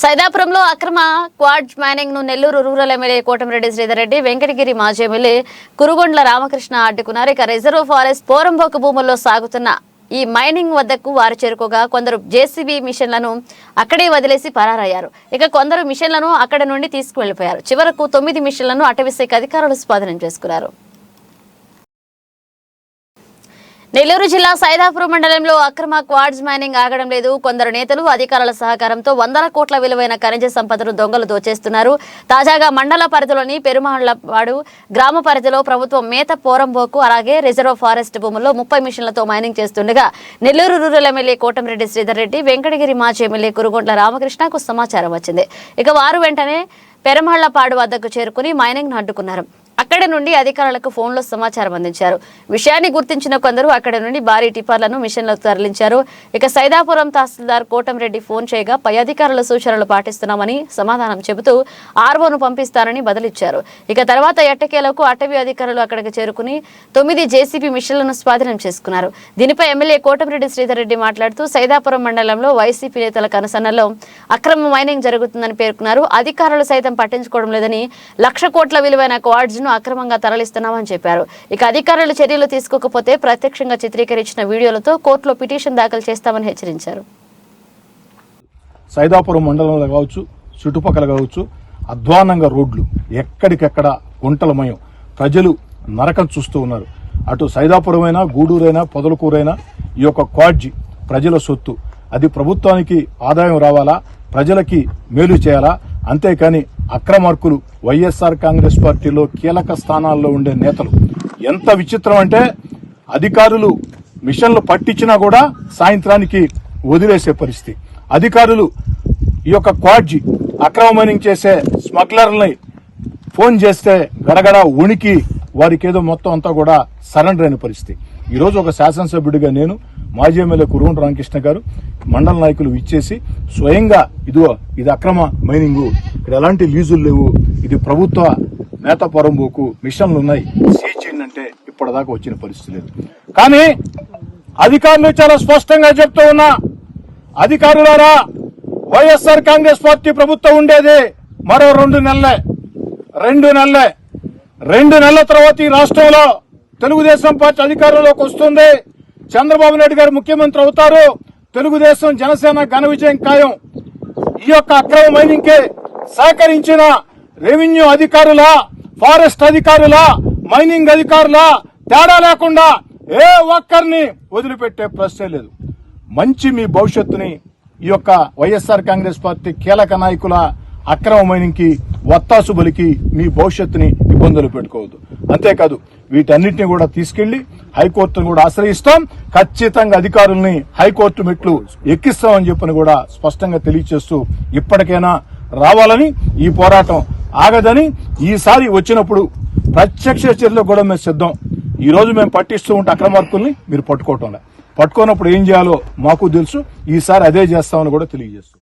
సైదాపురంలో అక్రమ క్వాడ్ మైనింగ్ను నెల్లూరు రూరల్ ఎమ్మెల్యే కోటమిరెడ్డి శ్రీధర్రెడ్డి వెంకటగిరి మాజీ ఎమ్మెల్యే కురుగొండ్ల రామకృష్ణ అడ్డుకున్నారు. ఇక రిజర్వ్ ఫారెస్ట్ పోరంబోకు భూముల్లో సాగుతున్న ఈ మైనింగ్ వద్దకు వారు చేరుకోగా కొందరు జేసీబీ మిషన్లను అక్కడే వదిలేసి పరారయ్యారు. ఇక కొందరు మిషన్లను అక్కడ నుండి తీసుకువెళ్ళిపోయారు చివరకు తొమ్మిది మిషన్లను అటవీశాఖ అధికారులు స్వాధీనం చేసుకున్నారు. నెల్లూరు జిల్లా సైదాపురం మండలంలో అక్రమ క్వాడ్స్ మైనింగ్ ఆగడం లేదు. కొందరు నేతలు అధికారుల సహకారంతో వందల కోట్ల విలువైన ఖనిజ సంపదను దొంగలు దోచేస్తున్నారు. తాజాగా మండల పరిధిలోని పెరుమాళ్ళపాడు గ్రామ పరిధిలో ప్రభుత్వం మేత పోరంబోకు అలాగే రిజర్వ్ ఫారెస్ట్ భూముల్లో ముప్పై మిషన్లతో మైనింగ్ చేస్తుండగా నెల్లూరు రూరల్ ఎమ్మెల్యే కోటమిరెడ్డి శ్రీధర్ రెడ్డి వెంకటగిరి మాజీ ఎమ్మెల్యే కురుగొండ్ల రామకృష్ణకు సమాచారం వచ్చింది. ఇక వారు వెంటనే పెరమళ్ళపాడు వద్దకు చేరుకుని మైనింగ్ను అడ్డుకున్నారు. అక్కడి నుండి అధికారులకు ఫోన్లో సమాచారం అందించారు. విషయాన్ని గుర్తించిన కొందరు అక్కడి నుండి భారీ టిప్పర్లను మిషన్లకు తరలించారు. ఇక సైదాపురం తహసీల్దార్ కోటంరెడ్డి ఫోన్ చేయగా పై అధికారుల సూచనలు పాటిస్తున్నామని సమాధానం చెబుతూ ఆర్వోను పంపిస్తారని బదులిచ్చారు. ఇక తర్వాత ఎట్టకేలకు అటవీ అధికారులు అక్కడికి చేరుకుని తొమ్మిది జేసీబీ మిషన్లను స్వాధీనం చేసుకున్నారు. దీనిపై ఎమ్మెల్యే కోటమిరెడ్డి శ్రీధర్ రెడ్డి మాట్లాడుతూ సైదాపురం మండలంలో వైసీపీ నేతల కనసన్నలో అక్రమ మైనింగ్ జరుగుతుందని పేర్కొన్నారు. అధికారులు సైతం పట్టించుకోవడం లేదని లక్ష కోట్ల విలువైన క్వాడ్స్ అక్రమంగా తరలిస్తున్నామని చెప్పారు. ఇక అధికారులు చర్యలు తీసుకోకపోతే ప్రత్యక్షంగా చిత్రీకరించిన వీడియోలతో కోర్టులో పిటిషన్ దాఖలు చేస్తామని హెచ్చరించారు. సైదాపురం మండలంలో కావచ్చు చుట్టుపక్కల కావచ్చు అధ్వానంగా రోడ్లు ఎక్కడికెక్కడ గుంటలమయం. ప్రజలు నరకం చూస్తూ ఉన్నారు. అటు సైదాపురమైనా గూడూరైనా పొదలకూరైనా ఈ యొక్క క్వాడ్జి ప్రజల సొత్తు. అది ప్రభుత్వానికి ఆదాయం రావాలా? ప్రజలకి మేలు చేయాలా? అంతేకాని అక్రమార్కులు వైఎస్ఆర్ కాంగ్రెస్ పార్టీలో కీలక స్థానాల్లో ఉండే నేతలు. ఎంత విచిత్రం అంటే అధికారులు మిషన్లు పట్టించినా కూడా సాయంత్రానికి వదిలేసే పరిస్థితి. అధికారులు ఈ యొక్క క్వాడ్జి అక్రమ మైనింగ్ చేసే స్మగ్లర్ని ఫోన్ చేస్తే గడగడ ఉనికి వారికి ఏదో మొత్తం అంతా కూడా సరెండర్ అయిన పరిస్థితి. ఈరోజు ఒక శాసనసభ్యుడిగా నేను మాజీ ఎమ్మెల్యే కురువుంట రామకృష్ణ గారు మండల నాయకులు ఇచ్చేసి స్వయంగా ఇదిగో ఇది అక్రమ మైనింగు. ఇక్కడ ఎలాంటి లీజులు లేవు. ఇది ప్రభుత్వ నేత పొరంబోకు మిషన్లు ఉన్నాయి. సీజ్ చేయండి అంటే ఇప్పటిదాకా వచ్చిన పరిస్థితి లేదు. కానీ అధికారులు చాలా స్పష్టంగా చెప్తూ ఉన్నా అధికారులారా వైఎస్ఆర్ కాంగ్రెస్ పార్టీ ప్రభుత్వం ఉండేది మరో రెండు నెలలే రెండు నెలలే. రెండు నెలల తర్వాత ఈ రాష్ట్రంలో తెలుగుదేశం పార్టీ అధికారంలోకి వస్తుంది. చంద్రబాబు నాయుడు గారు ముఖ్యమంత్రి అవుతారు. తెలుగుదేశం జనసేన ఘన విజయం ఖాయం. ఈ యొక్క అక్రమ మైనింగ్కి సహకరించిన రెవెన్యూ అధికారుల ఫారెస్ట్ అధికారుల మైనింగ్ అధికారుల తేడా లేకుండా ఏ ఒక్కరిని వదిలిపెట్టే ప్రశ్నే లేదు. మంచి మీ భవిష్యత్తుని ఈ యొక్క వైఎస్ఆర్ కాంగ్రెస్ పార్టీ కీలక నాయకుల అక్రమ మైనింగ్కి వత్తాసు బలికి మీ భవిష్యత్తుని ఇబ్బందులు పెట్టుకోవద్దు. అంతేకాదు వీటన్నిటిని కూడా తీసుకెళ్ళి హైకోర్టును కూడా ఆశ్రయిస్తాం. ఖచ్చితంగా అధికారుల్ని హైకోర్టు మెట్లు ఎక్కిస్తామని చెప్పని కూడా స్పష్టంగా తెలియజేస్తూ ఇప్పటికైనా రావాలని ఈ పోరాటం ఆగదని ఈసారి వచ్చినప్పుడు ప్రత్యక్ష చర్యలు కూడా మేము సిద్ధం. ఈ రోజు మేము పట్టిస్తూ ఉంటే అక్రమార్కుల్ని మీరు పట్టుకోవటం పట్టుకోనప్పుడు ఏం చేయాలో మాకు తెలుసు. ఈసారి అదే చేస్తామని కూడా తెలియజేస్తాం